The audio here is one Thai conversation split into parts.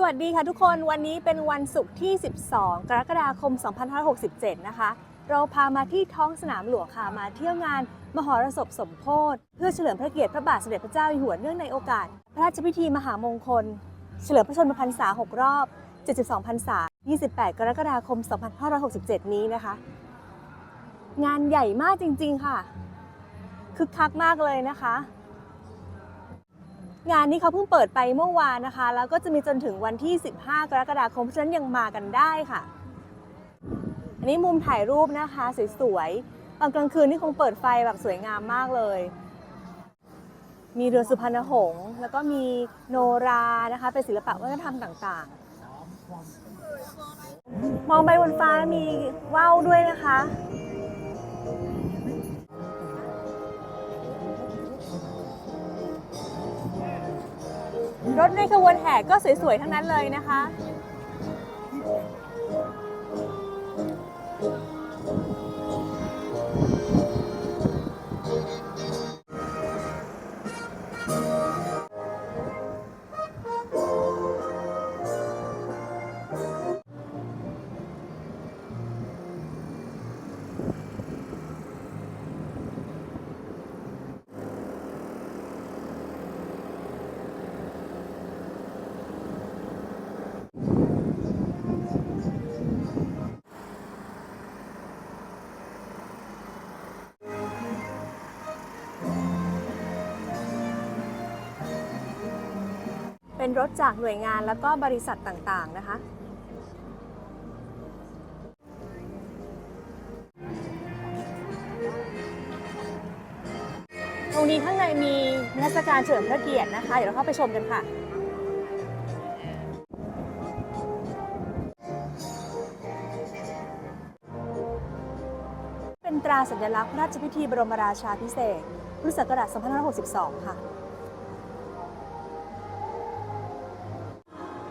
สวัสดีค่ะทุกคนวันนี้เป็นวันศุกร์ที่ 12 กรกฎาคม 2567 นะคะ เราพามาที่ท้องสนามหลวงค่ะมาเที่ยวงานมหรสพสมโพธิเพื่อเฉลิมพระเกียรติพระบาทสมเด็จพระเจ้าอยู่หัวเนื่องในโอกาส พระราชพิธีมหามงคล เฉลิมพระชนมพรรษา 6 รอบ 72 พรรษา 28 กรกฎาคม 2567 นี้นะคะ งานใหญ่มากจริง ๆ ค่ะคึกคักมากเลยนะคะ งานนี้เขาเพิ่งเปิดไปเมื่อวานนะคะ แล้วก็จะมีจนถึงวันที่ 15 กรกฎาคมเพราะฉะนั้นยังมากันได้ค่ะ อันนี้มุมถ่ายรูปนะคะสวยๆตอนกลางคืนนี่คงเปิดไฟแบบสวยงามมากเลย มีเรือสุพรรณหงษ์แล้วก็มีโนรานะคะเป็นศิลปะวัฒนธรรมต่างๆ มองไปบนฟ้ามีว่าวด้วยนะคะ รถในขบวนแห่ก็สวยๆ ทั้งนั้นเลยนะคะ เป็นรถจากหน่วยงานแล้วก็บริษัทต่างๆนะคะ ตรงนี้ข้างในมีนิทรรศการเฉลิมพระเกียรตินะคะ เดี๋ยวเราเข้าไปชมกันค่ะเป็นตราสัญลักษณ์พระราชพิธีบรมราชาพิเศษกพุทธศักราช2562 ค่ะ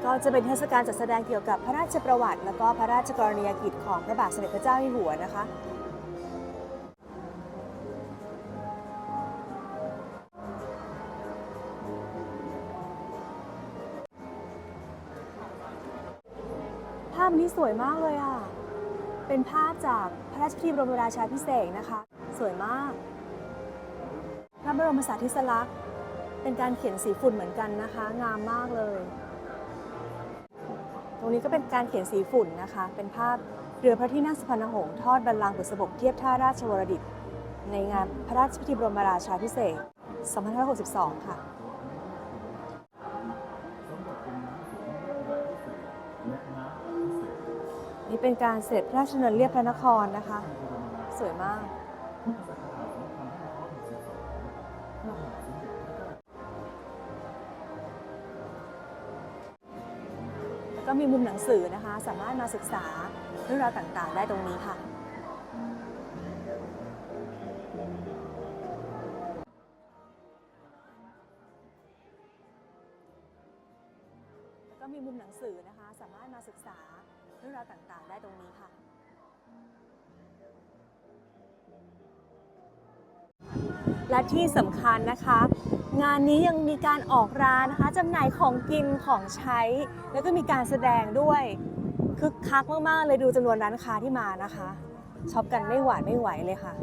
ก็จะเป็นเทศกาลจัดแสดงเกี่ยวกับพระราชประวัติ และก็พระราชกรณียกิจของพระบาทสมเด็จพระเจ้าอยู่หัวนะคะภาพนี้สวยมากเลยอะ เป็นภาพจากพระราชพิธีบรมราชาพิเศษนะคะ สวยมาก พระบรมสารีริลักษณ์เป็นการเขียนสีฝุ่นเหมือนกันนะคะ งามมากเลย รงนี้ก็เป็นการเขียนสีฝุ่นนะคะ เป็นภาพเรือพระที่นั่งสุพรรณหงษ์ทอดบัลลังก์บุษบกเทียบท่าราชวรดิต ในงานพระราชพิธีบรมราชาพิเศษก2562 ค่ะนี่เป็นการเสด็จพระราชดำเนินเรียบพระนครนะคะ สวยมาก ก็มีมุมหนังสือนะคะ สามารถมาศึกษาเรื่องราวต่างๆ ได้ตรงนี้ค่ะแล้วก็มีมุมหนังสือนะคะ สามารถมาศึกษาเรื่องราวต่างๆ ได้ตรงนี้ค่ะ และที่สำคัญนะคะ งานนี้ยังมีการออกร้านนะคะจำหน่ายของกินของใช้ แล้วก็มีการแสดงด้วยคึกคักมากๆเลยดูจำนวนร้านค้าที่มานะคะช็อปกันไม่หวาดไม่ไหวเลยค่ะ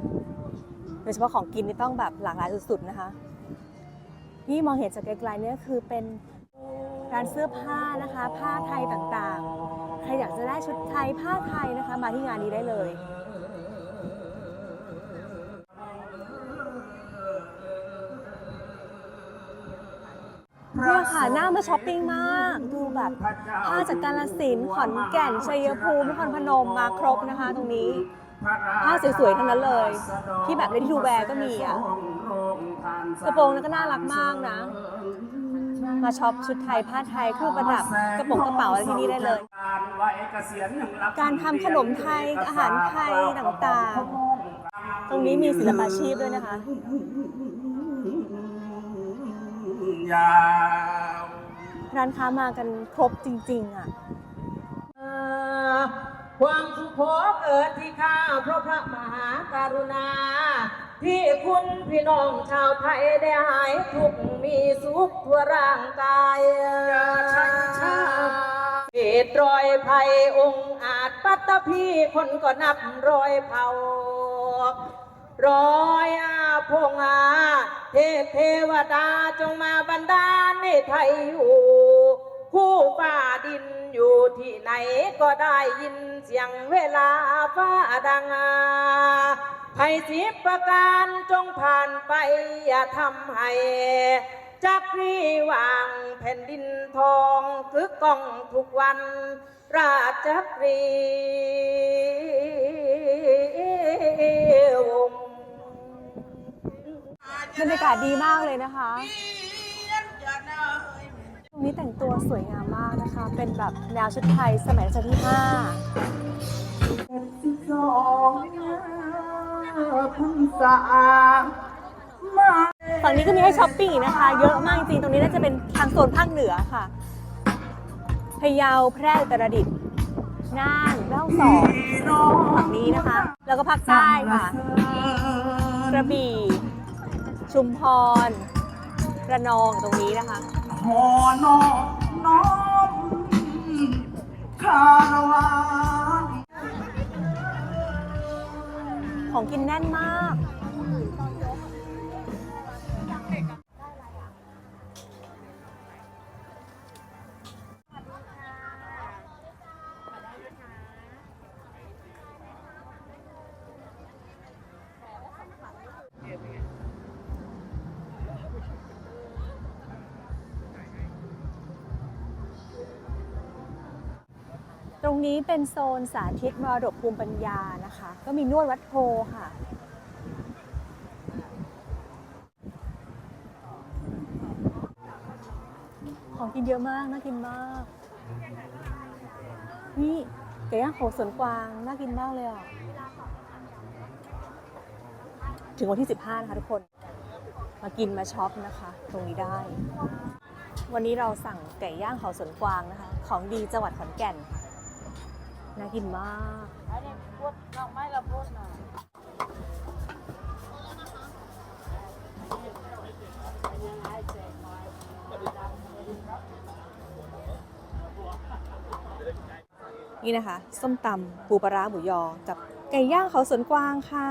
โดยเฉพาะของกินนี่ต้องแบบหลากหลายสุดๆนะคะนี่มองเห็นจากไกลๆเนี่ยคือเป็นร้านเสื้อผ้านะคะ ผ้าไทยต่างๆ ใครอยากจะได้ชุดไทยผ้าไทยนะคะ มาที่งานนี้ได้เลย เนี่ยค่ะน่ามาช้อปปิ้งมาก ดูแบบผ้าจากกาลสินขอนแก่นชัยภูมินครพนมมาครบนะคะ ตรงนี้ผ้าสวยๆทั้งนั้นเลย ที่แบบ ready to wear ก็มีอะกระโปรงนั้นก็น่ารักมากนะ มาช็อปชุดไทยผ้าไทยเครื่องประดับกระโปรงกระเป๋าอะไรที่นี่ได้เลย การทำขนมไทยอาหารไทยต่างๆ ตรงนี้มีศิลปาชีพด้วยนะคะ ยาวร้านค้ามากันครบจริง ๆ อะความสุขขอเกิดที่ข้าเพราะพระมหากรุณา ที่คุณพี่น้องชาวไทยได้หายทุกข์มีสุขทั่วร่างกายอย่าชักช้าตรอยภัยองค์อาจปัตตภีคนก็นับรอยเผา ร้อยอาพงอาเทพเทวดาจงมาบันดาลให้ไทยอยู่ คู่ฟ้าดินอยู่ที่ไหนก็ได้ยินเสียงเวลาฟ้าดังอาภัยสิบประการจงผ่านไปอย่าทำให้จักรีวางแผ่นดินทองคึกก้องทุกวัน ราชกรีวง บรรยากาศดีมากเลยนะคะตรงนี้แต่งตัวสวยงามมากนะคะ เป็นแบบแนวชุดไทยสมัยรัชกาลที่สิบสองพันษามา5ฝั่งนี้ก็มีให้ช้อปปิ้งอีกนะคะ เยอะมากจริงๆตรงนี้น่าจะเป็นทางโซนภาคเหนือค่ะพะเยาแพร่อุตรดิตถ์น่านแม่ฮ่องสอนฝั่งนี้นะคะ แล้วก็ภาคใต้ค่ะ กระบี่ ชุมพร ระนองตรงนี้นะคะ ขอนอบน้อมคารวะของกินแน่นมาก รงนี้เป็นโซนสาธิตมรดกภูมิปัญญานะคะ ก็มีนวดวัดโพค่ะ ของกินเยอะมาก น่ากินมาก นี่ไก่ย่างโขสวนกวาง น่ากินมากเลยอะ ถึงวันที่ 15 นะคะทุกคน มากินมาช็อปนะคะ ตรงนี้ได้ วันนี้เราสั่งไก่ย่างเขาสวนกวางนะคะ ของดีจังหวัดขอนแก่น ค่ะน่ากินมากนี่นะคะ ส้มตำปูปลาร้าหมูยอ กับไก่ย่างเขาสวนกวางค่ะ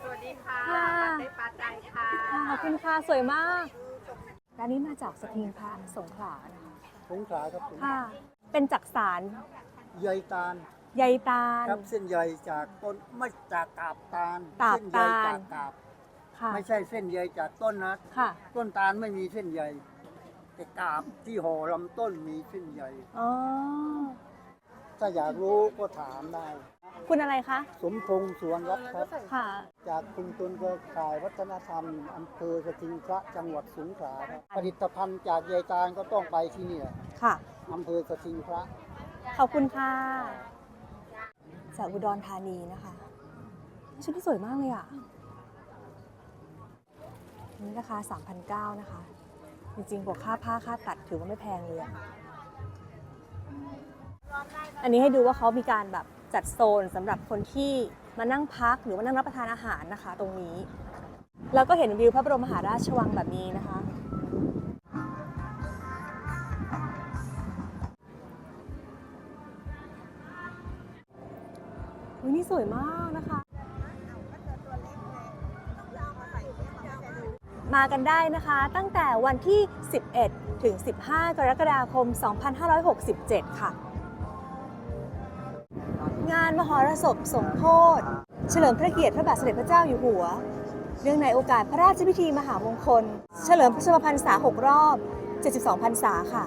สวัสดีค่ะค่ะปัดได้ปัดใจค่ะขอบคุณค่ะ สวยมากร้านนี้มาจากสถิงพรานสงขลานะคะสงขลาครับผมค่ะ เป็นจักสารใยตาลใยตาล ครับเส้นใยจากต้นไม่จากกาบตาลกาบเส้นใยตาล จากกาบ ค่ะ ไม่ใช่เส้นใยจากต้นนะค่ะ ต้นตาลไม่มีเส้นใยแต่กาบที่ห่อลำต้นมีเส้นใยอ๋อ ถ้าอยากรู้ก็ถามได้ คุณอะไรคะ สมพงษ์สวนรัตน์ครับ ค่ะ จากชุมชนเครือข่ายวัฒนธรรมอำเภอสถิงพระจังหวัดสงขลาครับผลิตภัณฑ์จากใยตาลก็ต้องไปที่นี่แหละค่ะ อำเภอสถิงพระ ขอบคุณค่ะ จากอุดรธานีนะคะ ชุดที่สวยมากเลยอะ นี่ราคา3,900นะคะ จริงๆบวกค่าผ้าค่าตัดถือว่าไม่แพงเลยอะอันนี้ให้ดูว่าเขามีการแบบจัดโซนสำหรับคนที่มานั่งพักหรือว่านั่งรับประทานอาหารนะคะ ตรงนี้ แล้วก็เห็นวิวพระบรมมหาราชวังแบบนี้นะคะ นี่สวยมากนะคะ มากันได้นะคะตั้งแต่วันที่ 11 ถึง 15 กรกฎาคม 2567 ค่ะ งานมหรสพสมโพธิเฉลิมพระเกียรติพระบาทสมเด็จพระเจ้าอยู่หัว เนื่องในโอกาสพระราชพิธีมหามงคล เฉลิมพระชนมพรรษา 6 รอบ 72 พรรษาค่ะ